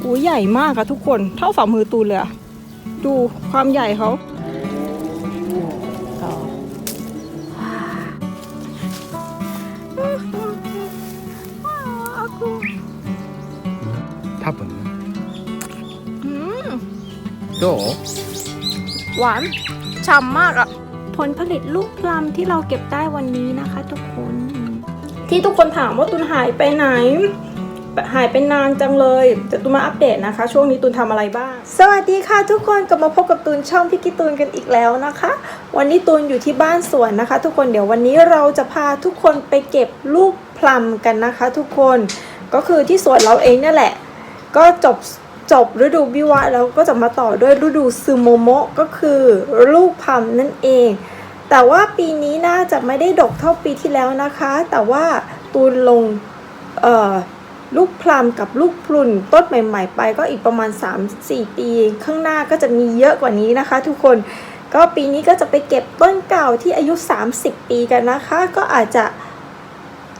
โอ้ยใหญ่มากอะทุกคน เท่าฝ่ามือตูนเลยอะดูความใหญ่เขา 多分 อืม どう หวานฉ่ำมากอะผลผลิตลูกพลัมที่เราเก็บได้วันนี้นะคะ ทุกคน ที่ทุกคนถามว่าตุนหายไปไหน หายไปนานจังเลยจะตุนมาอัปเดตนะคะ ช่วงนี้ตุนทำอะไรบ้าง สวัสดีค่ะทุกคนกลับมาพบกับตุนช่องพี่กิตูนกันอีกแล้วนะคะ วันนี้ตุนอยู่ที่บ้านสวนนะคะ ทุกคนเดี๋ยววันนี้เราจะพาทุกคนไปเก็บลูกพลัมกันนะคะ ทุกคนก็คือที่สวนเราเองนี่ยแหละ ก็จบจบฤดูบิวะแล้วก็จะมาต่อด้วยฤดูซึโมโมะก็คือลูกพลัมนั่นเอง แต่ว่าปีนี้น่าจะไม่ได้ดกเท่าปีที่แล้วนะคะ แต่ว่าตูนลงเอ่อ ลูกพลัมกับลูกพรุนต้นใหม่ ๆ ไปก็อีกประมาณ 3-4 ปีข้างหน้าก็จะมีเยอะกว่านี้นะคะ ทุกคนก็ปีนี้ก็จะไปเก็บต้นเก่าที่อายุ 30 ปีกันนะคะ ก็อาจจะ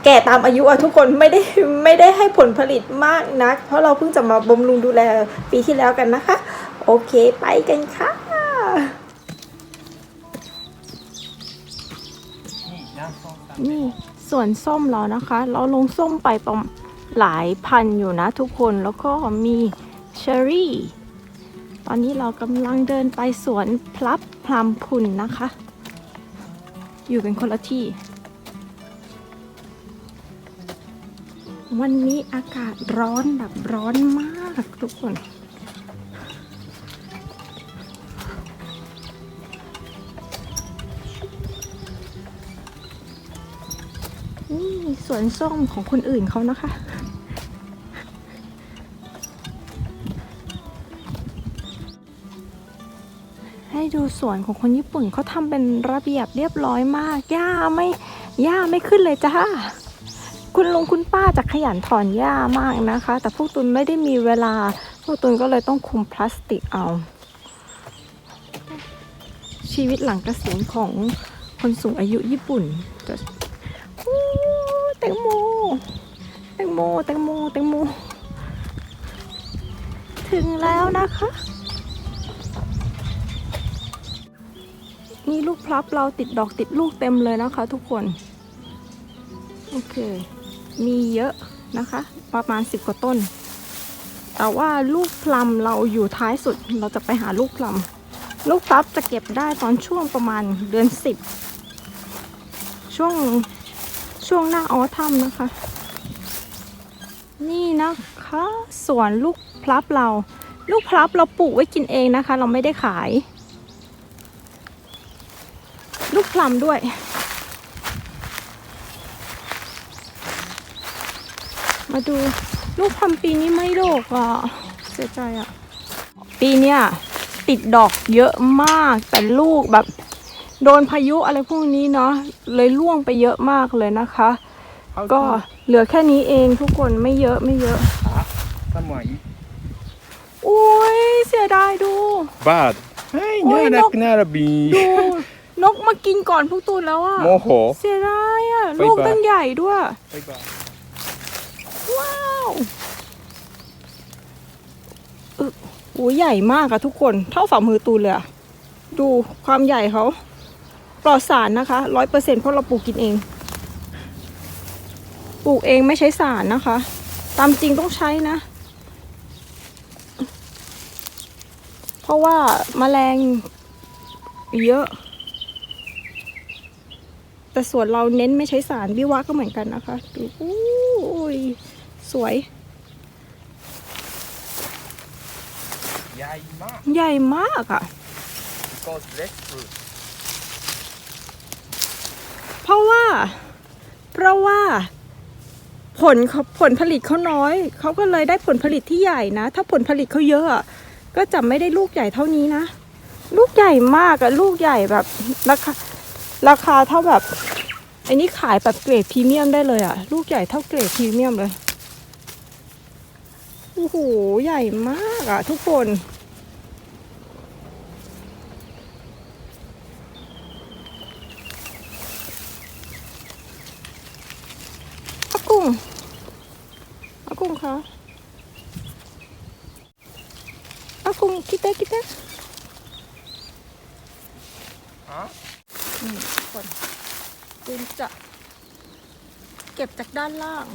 แก่ตามอายุอะทุกคนไม่ได้ไม่ได้ให้ผลผลิตมากนัก เพราะเราเพิ่งจะมาบำรุงดูแลปีที่แล้วกันนะคะ โอเคไปกันค่ะนี่ส่วนส้มเรานะคะ เราลงส้มไปประมาณ หลายพันอยู่นะทุกคนแล้วก็มีเชอร์รี่ ตอนนี้เรากำลังเดินไปสวนพลับพลัมพุนนะคะ อยู่กันคนละที่ วันนี้อากาศร้อนแบบร้อนมากทุกคน นี่สวนส้มของคนอื่นเขานะคะ ดูสวนของคนญี่ปุ่นเขาทำเป็นระเบียบเรียบร้อยมากหญ้าไม่หญ้าไม่ขึ้นเลยจ้าคุณลุงคุณป้าจะขยันถอนหญ้ามากนะคะ แต่พวกตุนไม่ได้มีเวลา พวกตุนก็เลยต้องคุมพลาสติกเอา ชีวิตหลังเกษียณของคนสูงอายุญี่ปุ่นจะแตงโมแตงโมแตงโมแตงโม ถึงแล้วนะคะ นี่ลูกพลับเราติดดอกติดลูกเต็มเลยนะคะทุกคน โอเค มีเยอะนะคะ ประมาณ10กว่าต้น แต่ว่าลูกพลัมเราอยู่ท้ายสุดเราจะไปหาลูกพลัม ลูกพลับจะเก็บได้ตอนช่วงประมาณเดือน10ช่วงช่วงหน้าออทัมนะคะ นี่นะคะสวนลูกพลับเรา ลูกพลับเราปลูกไว้กินเองนะคะ เราไม่ได้ขาย ลำด้วย มาดูลูกพัมปีนี้ไม่โดกอะเสียใจอะ ปีเนี้ยติดดอกเยอะมาก แต่ลูกแบบโดนพายุอะไรพวกนี้เนาะเลยร่วงไปเยอะมากเลยนะคะ ก็เหลือแค่นี้เองทุกคนไม่เยอะไม่เยอะสมัยอุ้ยเสียดายดู บาดเฮ้ยน่ารักน่าระบีดู นกมากินก่อนพวกตูนแล้วอะโมโห เสียดายอะลูกตั้งใหญ่ด้วยว้าวโอ้ยใหญ่มากอะทุกคน เท่าฝ่ามือตูนเลยอะดูความใหญ่เขาปลอดสารนะคะร้อยเปอร์เซ็นเพราะเราปลูกกินเอง ปลูกเองไม่ใช้สารนะคะ ตามจริงต้องใช้นะ เพราะว่าแมลงเยอะ แต่ส่วนเราเน้นไม่ใช้สารวิวะก็เหมือนกันนะคะดูอู้ยสวย ใหญ่มาก ใหญ่มากอะ่ะ because let's fruit เพราะว่า เพราะว่า ผลเขาผลผลิตเขาน้อย เขาก็เลยได้ผลผลิตที่ใหญ่นะ ถ้าผลผลิตเขาเยอะอะก็จะไม่ได้ลูกใหญ่เท่านี้นะ ลูกใหญ่มากอะลูกใหญ่แบบราคา ราคาเท่าแบบไอ้นี่ขายแบบเกรดพรีเมียมได้เลยอะลูกใหญ่เท่าเกรดพรีเมียมเลยโอ้โหใหญ่มากอะทุกคนอากุ้งอากุ้งคะกุ้งคิดได้คิดได้ฮะ นี่ทุกคนตูนจะเก็บจากด้านล่าง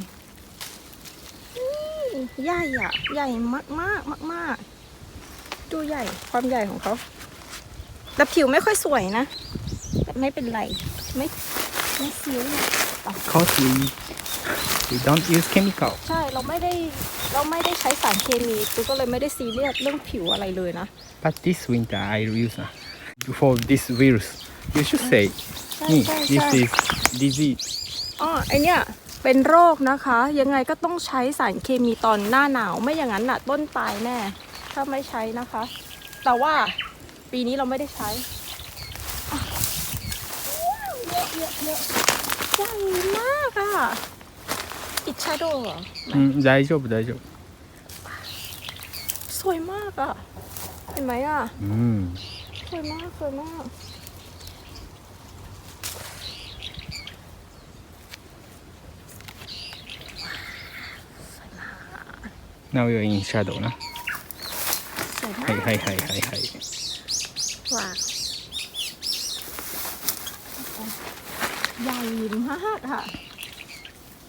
นี่ใหญ่อะใหญ่มากมากมากมากๆดูใหญ่ความใหญ่ของเขาแต่ผิวไม่ค่อยสวยนะแต่ไม่เป็นไร ไม่ไม่เสียวเลย Cause we we don't use chemical ใช่เราไม่ได้เราไม่ได้ใช้สารเคมีตูก็เลยไม่ได้ซีเรียสเรื่องผิวอะไรเลยนะ but this winter I use uh, for this virus you should say ใช่ นี่ ใช่ this ใช่ is disease อ๋อไอเนี้ยเป็นโรคนะคะ ยังไงก็ต้องใช้สารเคมีตอนหน้าหนาว ไม่อย่างนั้นน่ะ ต้นตายแน่ ถ้าไม่ใช้นะคะ แต่ว่าปีนี้เราไม่ได้ใช้อ่ะว้าวเยอะเยอะเยอะใหญ่มากอ่ะอิชาโดเหรอ อืม大丈夫大丈夫 สวยมากอ่ะ เห็นไหมอ่ะ อืม สวยมากสวยมาก now you're in shadow นะให้ให้ให้ให้ให้ว้าวใหญ่มากค่ะ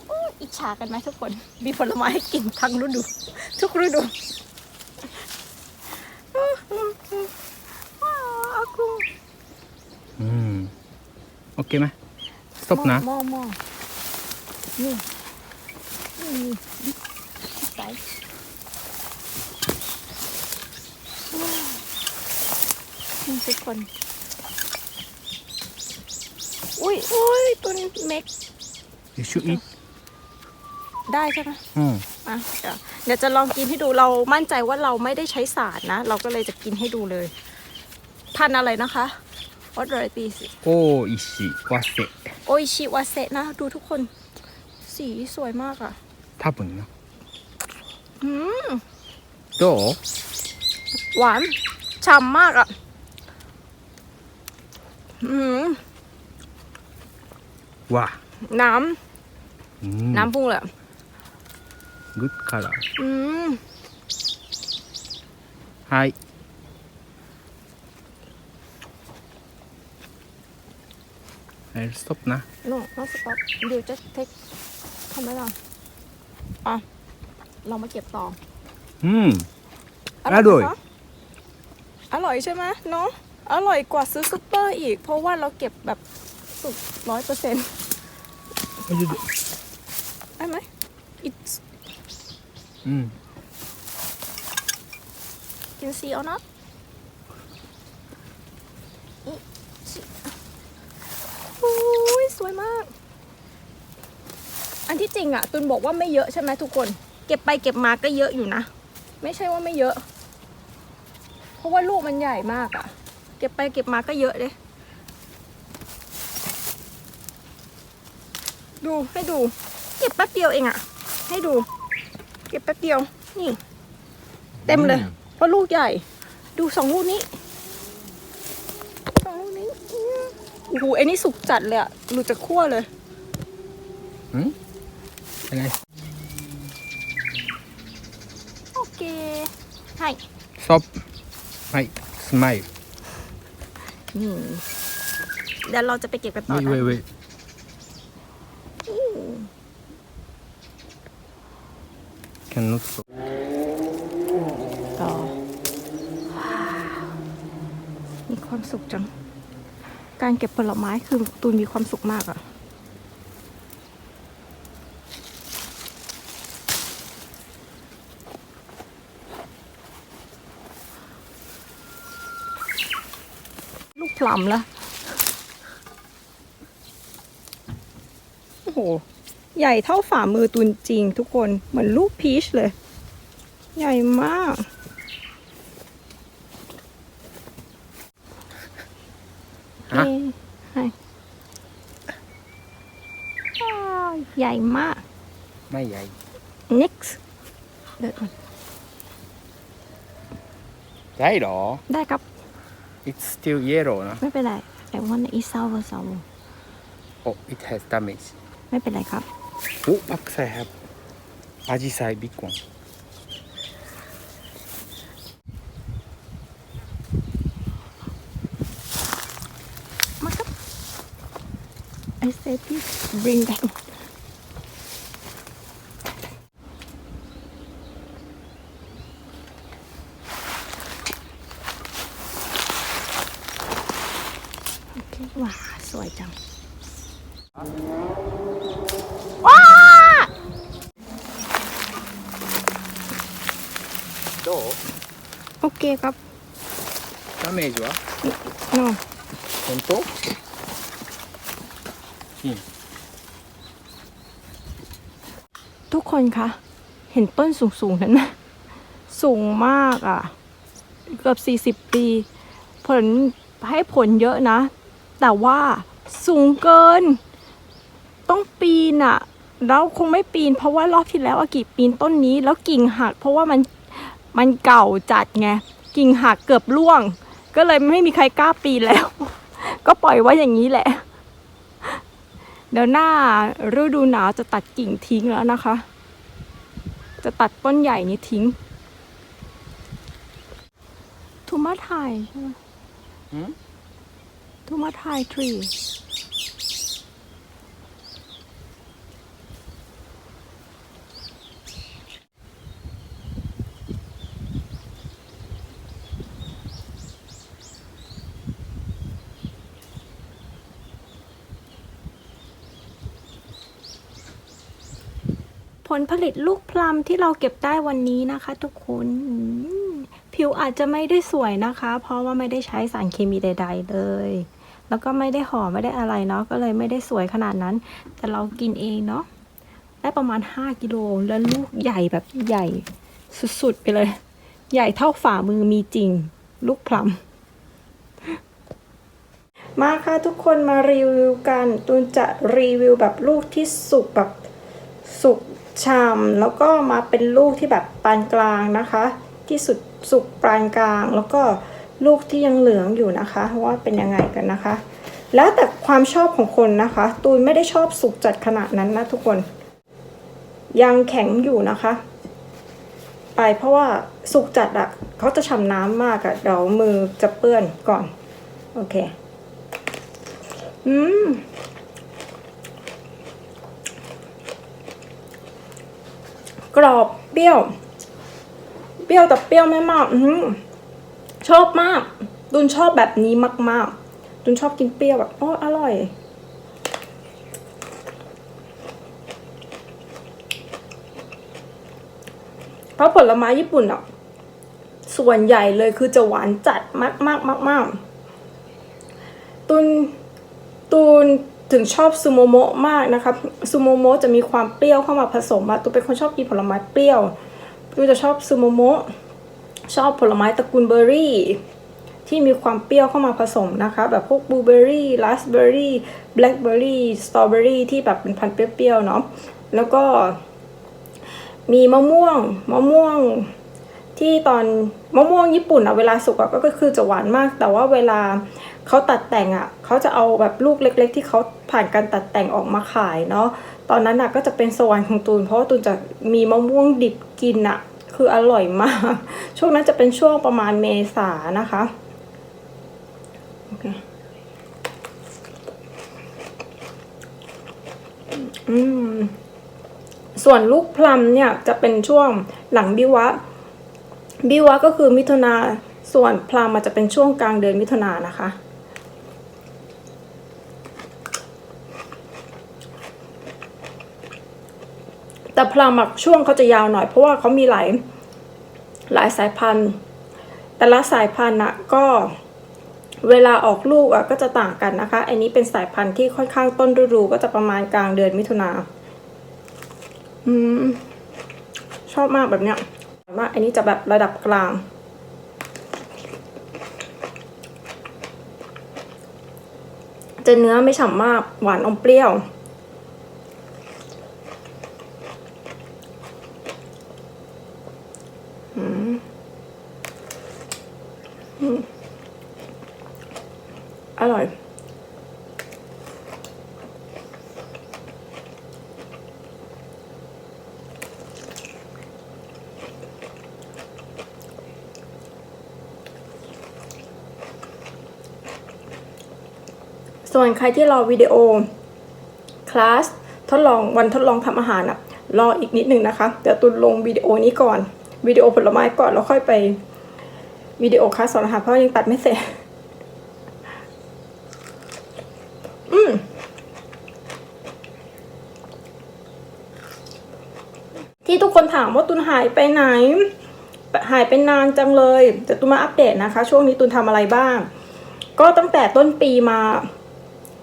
อู้อิจฉากันไหมทุกคน มีผลไม้ให้กินทั้งฤดู ทุกฤดูว้าวอากูอืม โอเคไหมซบนะ มอมอนี่นี่นี่ คน อุ้ยอุ้ยตัวนี้เม็ก you should eat ได้ใช่ไหม อืม อ่ะเดี๋ยวเดี๋ยวจะลองกินให้ดูเรามั่นใจว่าเราไม่ได้ใช้สารนะ เราก็เลยจะกินให้ดูเลย พันธุ์อะไรนะคะ What variety โอ้อิชิวาเซ โออิชิวาเซะนะ ดูทุกคน สีสวยมากอ่ะ 多分な อืม どう หวานฉ่ำมากอ่ะ ว้าน้ำ น้ำพุ่งเลยกึดคาราはい。I'll stop นะ No not stop you just take ทำไมล่ะอะ เรามาเก็บต่อ อืม อร่อย อร่อยใช่ไหมเนาะ อร่อยกว่าซื้อซุปเปอร์อีก เพราะว่าเราเก็บแบบสุกร้อยเปอร์เซ็นต์ได้ไหม It's うん can see or not อิชิโอ้ยสวยมาก อันที่จริงอะตุนบอกว่าไม่เยอะใช่ไหมทุกคน เก็บไปเก็บมาก็เยอะอยู่นะ ไม่ใช่ว่าไม่เยอะ เพราะว่าลูกมันใหญ่มากอะ เก็บไปเก็บมาก็เยอะเลยดูให้ดู เก็บแป๊บเดียวเองอะให้ดู เก็บแป๊บเดียว นี่ เต็มเลย เพราะลูกใหญ่ ดูสองลูกนี้สองลูกนี้อืมโอ้โหไอ้นี่สุกจัดเลยอะหลุดจากขั้วเลย お願い โอเค ให้ ストップはいスマイル นี่เดี๋ยวเราจะไปเก็บกันต่อ Wait, ะแค้ Cannot stop. ต่อ ว้ามีความสุขจัง การเก็บผลไม้คือตูนมีความสุขมากอะ พลัมละโอ้โห ใหญ่เท่าฝ่ามือตุนจริงทุกคนเหมือนลูกพีชเลย ใหญ่มาก ฮะ เอ๊ให้อ้าวใหญ่มาก ไม่ใหญ่ next เดินมาได้เหรอ ได้ครับ It's still yellow นะไม่เป็นไร That one is sour sour Oh it has damage. ไม่เป็นไรครับ Oh I have. アジサイ big one. I said please bring back. ครับ damage วะ no 本当นี่ทุกคนคะ เห็นต้นสูงๆนั้นไหมสูงมากอะ่ะ เกือบ 40 ปี ผลให้ผลเยอะนะ แต่ว่าสูงเกิน ต้องปีนอะ่ะ เราคงไม่ปีน เพราะว่ารอบที่แล้วอากิปีนต้นนี้ แล้วกิ่งหัก เพราะว่ามันมันเก่าจัดไง กิ่งหักเกือบร่วง ก็เลยไม่มีใครกล้าปีนแล้ว ก็ปล่อยไว้อย่างนี้แหละ เดี๋ยวหน้าฤดูหนาวจะตัดกิ่งทิ้งแล้วนะคะ จะตัดต้นใหญ่นี้ทิ้งทูมาไทยใช่ไหมうんทูมาไทยทรี ผลผลิตลูกพลัมที่เราเก็บได้วันนี้นะคะ ทุกคนผิวอาจจะไม่ได้สวยนะคะ เพราะว่าไม่ได้ใช้สารเคมีใด ๆ เลย แล้วก็ไม่ได้ห่อไม่ได้อะไรเนาะก็เลยไม่ได้สวยขนาดนั้น แต่เรากินเองเนาะได้ประมาณ 5กิโลแล้วลูกใหญ่แบบใหญ่สุดๆไปเลย ใหญ่เท่าฝ่ามือมีจริง ลูกพลัมมาค่ะทุกคนมารีวิวกันตูนจะรีวิวแบบลูกที่สุกแบบสุก ชามแล้วก็มาเป็นลูกที่แบบปานกลางนะคะ ที่สุดสุกปานกลาง แล้วก็ลูกที่ยังเหลืองอยู่นะคะว่าเป็นยังไงกันนะคะ แล้วแต่ความชอบของคนนะคะ ตูนไม่ได้ชอบสุกจัดขนาดนั้นนะทุกคน ยังแข็งอยู่นะคะ ไปเพราะว่าสุกจัดอะ่ะเขาจะฉ่ำน้ำมากอะ่ะเดี๋ยวมือจะเปื้อนก่อน โอเค อืม กรอบเปรี้ยว เปรี้ยวแต่เปรี้ยวไม่มาก อืชอบมากดุนชอบแบบนี้มากๆดุนชอบกินเปรี้ยวแบบโอ้อร่อย เพราะผลไม้ญี่ปุ่นอะ ส่วนใหญ่เลยคือจะหวานจัดมากมากมากมากตุนตูน ถึงชอบซูโมโมะมากนะครับซูโมโมะจะมีความเปรี้ยวเข้ามาผสมอะตูนเป็นคนชอบกินผลไม้เปรี้ยวตูนจะชอบซูโมโมะชอบผลไม้ตระกูลเบอร์รี่ ที่มีความเปรี้ยวเข้ามาผสมนะคะ แบบพวกบลูเบอร์รี่ราสเบอร์รี่แบล็คเบอร์รี่สตรอเบอร์รี่ที่แบบเป็นพันเปรี้ยวๆเนาะแล้วก็มีมะม่วงมะม่วงที่ตอนมะม่วงญี่ปุ่นอะเวลาสุกอะก็คือจะหวานมาก แต่ว่าเวลา เขาตัดแต่งอะเขาจะเอาแบบลูกเล็ก ๆ ที่เขาผ่านการตัดแต่งออกมาขายเนาะตอนนั้นอะก็จะเป็นสวรรค์ของตูน เพราะว่าตูนจะมีมะม่วงดิบกินอะคืออร่อยมาก ช่วงนั้นจะเป็นช่วงประมาณเมษานะคะโอเคอืมส่วนลูกพลัมเนี่ยจะเป็นช่วงหลังบิวะ บิวะก็คือมิถุนาส่วนพลัมมันจะเป็นช่วงกลางเดือนมิถุนานะคะ แต่พลังหมอะช่วงเขาจะยาวหน่อยเพราะว่าเขามีหลายหลายสายพันธุ์ แต่ละสายพันธุ์อะก็เวลาออกลูกอะก็จะต่างกันนะคะ อันนี้เป็นสายพันธุ์ที่ค่อนข้างต้นฤดูก็จะประมาณกลางเดือนมิถุนาอืมชอบมากแบบเนี้ยแต่ว่าอันนี้จะแบบระดับกลาง จะเนื้อไม่ฉ่ำมากหวานอมเปรี้ยว อืมอร่อย ส่วนใครที่รอวิดีโอ คลาส ทดลองวันทดลองทำอาหารอะรออีกนิดหนึ่งนะคะเดี๋ยวตุนลงวิดีโอนี้ก่อน วิดีโอผลไม้ก่อนแล้วค่อยไปวิดีโอคลาสสอนหาเพราะยังตัดไม่เสร็จ อืมที่ทุกคนถามว่าตุนหายไปไหน หายไปนานจังเลย แต่ตุนมาอัปเดตนะคะ ช่วงนี้ตุนทำอะไรบ้าง ก็ตั้งแต่ต้นปีมา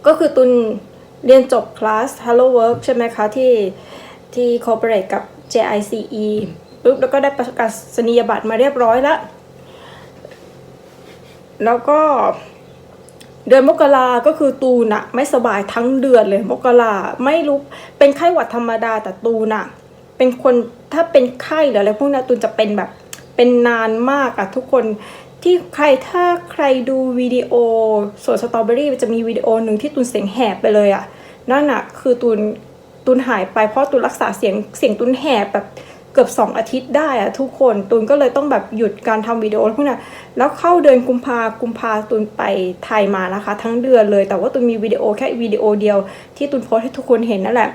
ก็คือตุนเรียนจบคลาส Hello Work ใช่ไหมคะ ที่ที่ cooperate กับ JICE ปุ๊บแล้วก็ได้ประกาศนียบัตรมาเรียบร้อยแล้ว แล้วก็เดือนมกราก็คือตูนอะไม่สบายทั้งเดือนเลยมกราไม่รู้เป็นไข้หวัดธรรมดาแต่ตูนอะเป็นคนถ้าเป็นไข้หรืออะไรพวกนั้ตูนจะเป็นแบบเป็นนานมากอะทุกคนที่ใครถ้าใครดูวิดีโอส่วนสตรอเบอรี่จะมีวิดีโอหนึ่งที่ตูนเสียงแหบไปเลยอะนั่นอะคือตูนตูนหายไปเพราะตูนรักษาเสียงเสียงตูนแหบแบบ เกือบสองอาทิตย์ได้อะทุกคนตูนก็เลยต้องแบบหยุดการทำวิดีโอพวกนั้นแล้วเข้าเดือนกุมภากุมภาตุนไปไทยมานะคะ ทั้งเดือนเลย แต่ว่าตุนมีวิดีโอแค่วิดีโอเดียว ที่ตุนโพสให้ทุกคนเห็นนั่นแหละ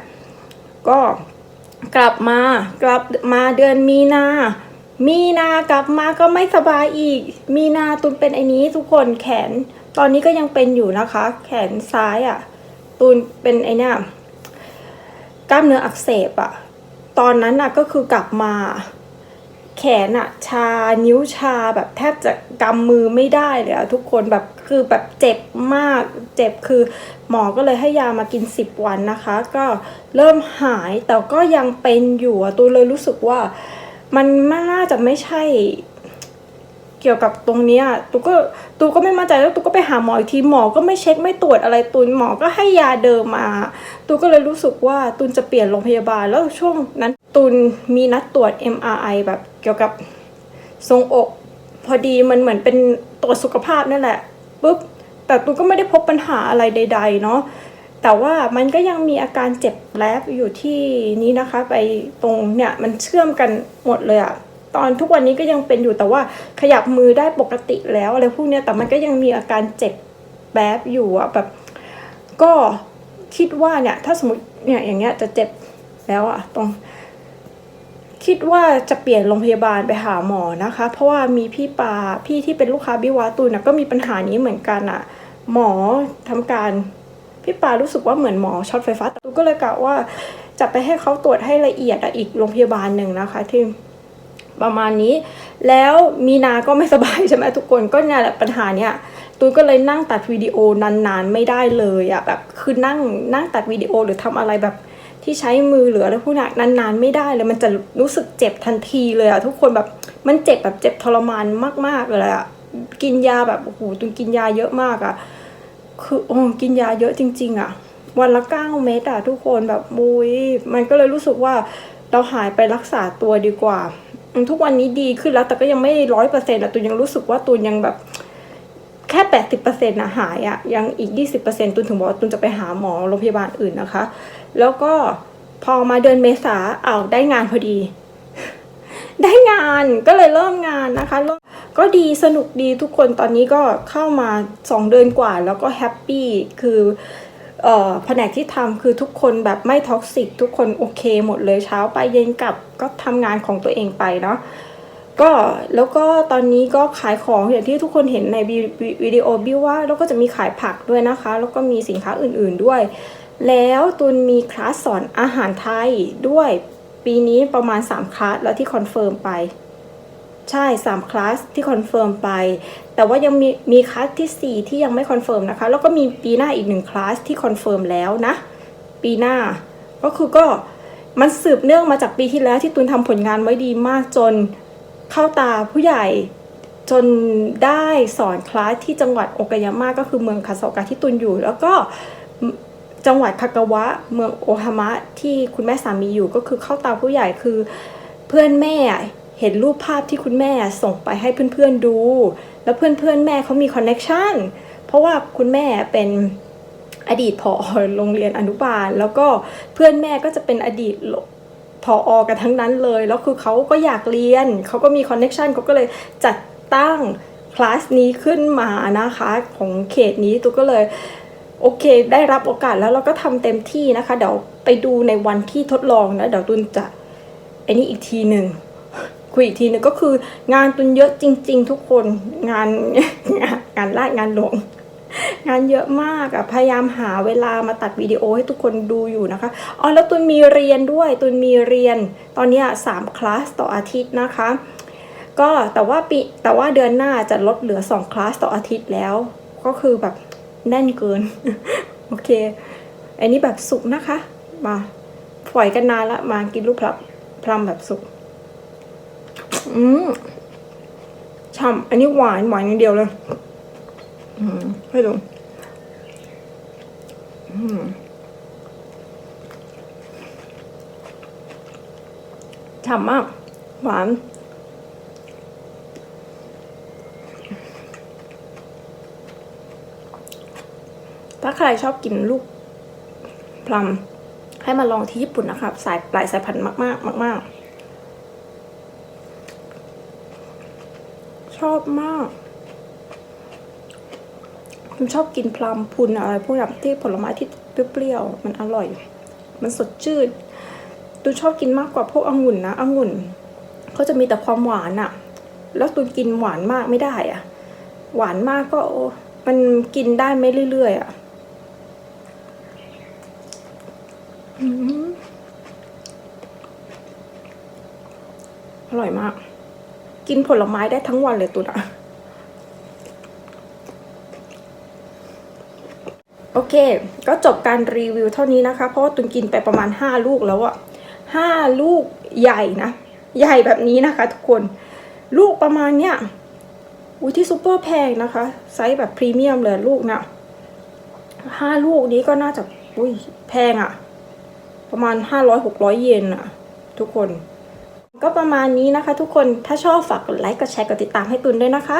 ก็กลับมากลับมาเดือนมีนามีนากลับมาก็ไม่สบายอีก มีนาตุนเป็นไอ้นี้ทุกคนแขน ตอนนี้ก็ยังเป็นอยู่นะคะ แขนซ้ายอะ่ะ ตุนเป็นไอเนี่ยกล้ามเนื้ออักเสบอะ่ะ ตอนนั้นน่ะก็คือกลับมา แขนอะชานิ้วชาแบบแทบจะกำมือไม่ได้เลยอะทุกคนแบบคือแบบเจ็บมากเจ็บคือหมอก็เลยให้ยามากิน 10 วันนะคะ ก็เริ่มหายแต่ก็ยังเป็นอยู่อะตูเลยรู้สึกว่ามันน่าจะไม่ใช่ เกี่ยวกับตรงนี้ตูก็ตูก็ไม่มั่นใจแล้วตูก็ไปหาหมออีกทีหมอก็ไม่เช็คไม่ตรวจอะไรตูนหมอก็ให้ยาเดิมมาตูก็เลยรู้สึกว่าตูนจะเปลี่ยนโรงพยาบาล แล้วช่วงนั้นตูนมีนัดตรวจ MRI แบบเกี่ยวกับทรงอก พอดีมันเหมือนเป็นตรวจสุขภาพนั่นแหละปุ๊บแต่ตูนก็ไม่ได้พบปัญหาอะไรใด ๆ เนาะแต่ว่ามันก็ยังมีอาการเจ็บแผลบอยู่ที่นี้นะคะ ไปตรงเนี่ยมันเชื่อมกันหมดเลยอะ ตอนทุกวันนี้ก็ยังเป็นอยู่แต่ว่าขยับมือได้ปกติแล้วอะไรพวกเนี้ยแต่มันก็ยังมีอาการเจ็บแป๊บอยู่อะแบบ ก็คิดว่าเนี่ย ถ้าสมมติเนี่ยอย่างเงี้ยจะเจ็บแล้วอะตรง คิดว่าจะเปลี่ยนโรงพยาบาลไปหาหมอนะคะ เพราะว่ามีพี่ปาพี่ที่เป็นลูกค้าบิวาตูนนะก็มีปัญหานี้เหมือนกันอะหมอทำการพี่ปารู้สึกว่าเหมือนหมอช็อตไฟฟ้าตูก็เลยกะว่าจะไปให้เขาตรวจให้ละเอียดอีกโรงพยาบาลหนึ่งนะคะที่ ประมาณนี้ แล้วมีนาก็ไม่สบายใช่ไหมทุกคนก็เนี่ยแหละปัญหาเนี้ยตูนก็เลยนั่งตัดวิดีโอนานๆไม่ได้เลยอะแบบคือนั่งนั่งตัดวิดีโอหรือทำอะไรแบบที่ใช้มือหรืออะไรพวกนั้นนานๆไม่ได้เลยมันจะรู้สึกเจ็บทันทีเลยอะทุกคนแบบมันเจ็บแบบเจ็บทรมานมากๆเลยอะกินยาแบบโอ้โหตุนกินยาเยอะมากอะคือโอ้กินยาเยอะจริง ๆอะวันละเก้าเม็ดอะทุกคนแบบมุยมันก็เลยรู้สึกว่าเราหายไปรักษาตัวดีกว่า ทุกวันนี้ดีขึ้นแล้วแต่ก็ยังไม่ร้อยเปอร์เซ็นต์อะตุนยังรู้สึกว่าตุนยังแบบแค่แปดสิบเปอร์เซ็นต์นะหายอะยังอีกยี่สิบเปอร์เซ็นต์ตุนถึงบอกว่าตุนจะไปหาหมอโรงพยาบาลอื่นนะคะ แล้วก็พอมาเดือนเมษาอ้าวได้งานพอดี ได้งานก็เลยเริ่มงานนะคะเริ่มก็ดีสนุกดีทุกคนตอนนี้ก็เข้ามาสองเดือนกว่า แล้วก็แฮปปี้คือ แผนกที่ทำคือทุกคนแบบไม่ท็อกซิกทุกคนโอเคหมดเลยเช้าไปเย็นกลับก็ทำงานของตัวเองไปเนาะก็แล้วก็ตอนนี้ก็ขายของอย่างที่ทุกคนเห็นในวิวิวิดีโอบิวว่าแล้วก็จะมีขายผักด้วยนะคะ แล้วก็มีสินค้าอื่นๆด้วย แล้วตุนมีคลาสสอนอาหารไทยด้วยปีนี้ประมาณ 3 คลาสแล้วที่คอนเฟิร์มไป ใช่3คลาสที่คอนเฟิร์มไป แต่ว่ายังมีมีคลาสที่ 4 ที่ยังไม่คอนเฟิร์มนะคะ แล้วก็มีปีหน้าอีกหนึ่งคลาสที่คอนเฟิร์มแล้วนะ ปีหน้า ก็คือก็มันสืบเนื่องมาจากปีที่แล้วที่ตุนทำผลงานไว้ดีมากจนเข้าตาผู้ใหญ่จนได้สอนคลาสที่จังหวัดโอกายาม่าก็คือเมืองคาโซกะที่ตุนอยู่ แล้วก็จังหวัดคากาวะเมืองโอฮามะที่คุณแม่สามีอยู่ก็คือเข้าตาผู้ใหญ่คือเพื่อนแม่ เห็นรูปภาพที่คุณแม่ส่งไปให้เพื่อนๆดู แล้วเพื่อนๆแม่เขามีคอนเน็ชันเพราะว่าคุณแม่เป็นอดีตผอโรงเรียนอนุบาล แล้วก็เพื่อนแม่ก็จะเป็นอดีตพออกันทั้งนั้นเลย แล้วคือเขาก็อยากเรียน เขาก็มีคอนเน็ชันเขาก็เลยจัดตั้งคลาสนี้ขึ้นมานะคะของเขตนี้ตูก็เลยโอเค ได้รับโอกาสแล้วเราก็ทำเต็มที่นะคะ เดี๋ยวไปดูในวันที่ทดลองนะเดี๋ยวตุนจะไอ้นี่อีกทีหนึ่ง คุยอีกทีหนึ่งก็คืองานตุนเยอะจริง ๆ ทุกคนงานงานงานลาดงานหลวงงานเยอะมากอะพยายามหาเวลามาตัดวิดีโอให้ทุกคนดูอยู่นะคะอ๋อแล้วตุนมีเรียนด้วยตุนมีเรียนตอนนี้สามคลาสต่ออาทิตย์นะคะ ก็แต่ว่าปีแต่ว่าเดือนหน้าจะลดเหลือ2คลาสต่ออาทิตย์แล้ว ก็คือแบบแน่นเกิน โอเค อันนี้แบบสุกนะคะ มาปล่อยกันนานละมากินลูกพลับพลัมแบบสุก อืมฉ่ำอันนี้หวานหวานอย่างเดียวเลย อืมให้ดูอืมฉ่ำมาก หวานถ้าใครชอบกินลูกพลัมให้มาลองที่ญี่ปุ่นนะครับ สายปลายสายพันธุ์มากมากมากมาก ๆ ชอบมากผมชอบกินพลัมพุนอะไรพวกแบบที่ผลไม้ที่เปรี้ยวๆมันอร่อย มันสดชื่นตูนชอบกินมากกว่าพวกองุ่นนะองุ่นเขาจะมีแต่ความหวานอะแล้วตูนกินหวานมากไม่ได้อะหวานมากก็มันกินได้ไม่เรื่อยๆอะอืมอร่อยมาก กินผลไม้ได้ทั้งวันเลยตุนอะโอเค ก็จบการรีวิวเท่านี้นะคะ เพราะตุนกินไปประมาณ 5 ลูกแล้วอะห้าลูกใหญ่นะ ใหญ่แบบนี้นะคะ ทุกคน ลูกประมาณเนี้ยอุ้ยที่ซูเปอร์แพงนะคะ ไซส์แบบพรีเมียมเลยลูกนะห้าลูกนี้ก็น่าจะอุ้ยแพงอะประมาณ500-600เยนอะทุกคน ก็ประมาณนี้นะคะทุกคนถ้าชอบฝากกดไลค์กดแชร์กดติดตามให้ตุนด้วยนะคะ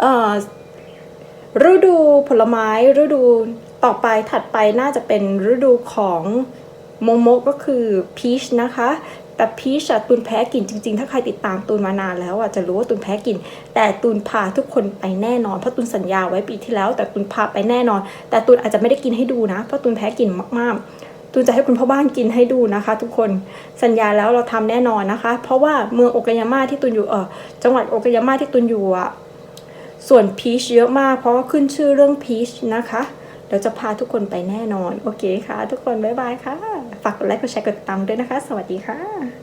เอ่อฤดูผลไม้ฤดูต่อไปถัดไปน่าจะเป็นฤดูของโมโมก็คือพีชนะคะ แต่พีชอะตุนแพ้กลิ่นจริง ๆ ถ้าใครติดตามตุนมานานแล้วอะจะรู้ว่าตุนแพ้กลิ่นแต่ตุนพาทุกคนไปแน่นอนเพราะตุนสัญญาไว้ปีที่แล้ว แต่ตุนพาไปแน่นอน แต่ตุนอาจจะไม่ได้กินให้ดูนะเพราะตุนแพ้กลิ่นมากๆ ตูจะให้คุณพ่อบ้านกินให้ดูนะคะ ทุกคนสัญญาแล้วเราทำแน่นอนนะคะ เพราะว่าเมืองโอกายาม่าที่ตุนอยู่เออจังหวัดโอกายาม่าที่ตุนอยู่อะส่วนพีชเยอะมาก เพราะว่าขึ้นชื่อเรื่องพีชนะคะเดี๋ยวจะพาทุกคนไปแน่นอน โอเคค่ะ ทุกคน บ๊ายบายค่ะ ฝากกดไลค์กดแชร์กดติดตามด้วยนะคะ สวัสดีค่ะ